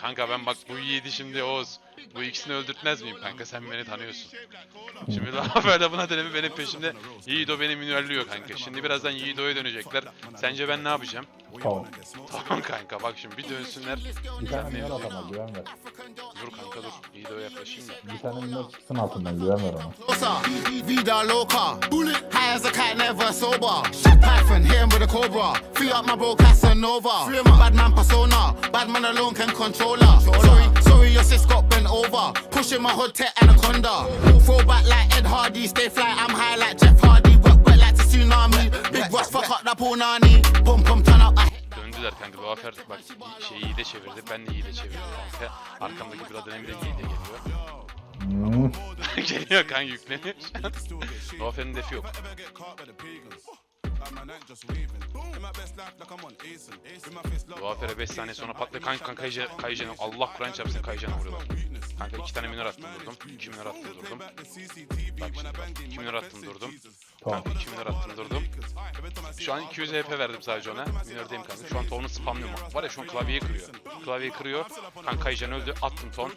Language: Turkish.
Kanka ben bak bu yiğidi şimdi Oğuz. Bu ikisini öldürtmez miyim kanka sen beni tanıyorsun. Şimdi daha böyle buna denemi benim peşimde. Yiğido beni minörlüyor kanka. Şimdi birazdan Yiğido'ya dönecekler. Sence ben ne yapacağım? Tamam. Tamam kanka bak şimdi bir dönsünler. Bir Sen tane minör at ama güven ver. Dur kanka dur. Yiğido'ya yaklaşayım da. Bir tane minör çıksın altından güven ver ona. Him with a cobra. Free up my bro Casanova. Bad man persona. Bad man alone can control her. Sorry, sorry, your sis got bent over. Pushing my hood tech anaconda. Throw back like Ed Hardy. Stay fly, I'm high like Jeff Hardy. Wet, wet like the tsunami. Big rush, fuck up that punani. Pum pum, turn up. I Döndüler kanka. Bu afer bak şeyi iyi de çevirdi. Ben de iyi de çevirdim kanka. Arkamdaki bir dönemi de iyi de geliyor. Hmm. geliyor kanka yükleniyor. Nofer'in defi yok. Nofer'e 5 saniye sonra patlıyor. Kanka kanka Kayıcan Allah Kur'an çarpsın Kayıcan'a vuruyorlar. Kanka 2 tane minör attım durdum. 2 minör attım durdum. Bak şimdi bak. 2 minör attım durdum. Tamam. Kanka 2 minör attım durdum. Şu an 200 HP verdim sadece ona. Minördeyim kanka. Şu an tonunu spamlıyorum. Var ya şu an klavyeyi kırıyor. Klavyeyi kırıyor. Kanka Kayıcan öldü. Attım ton.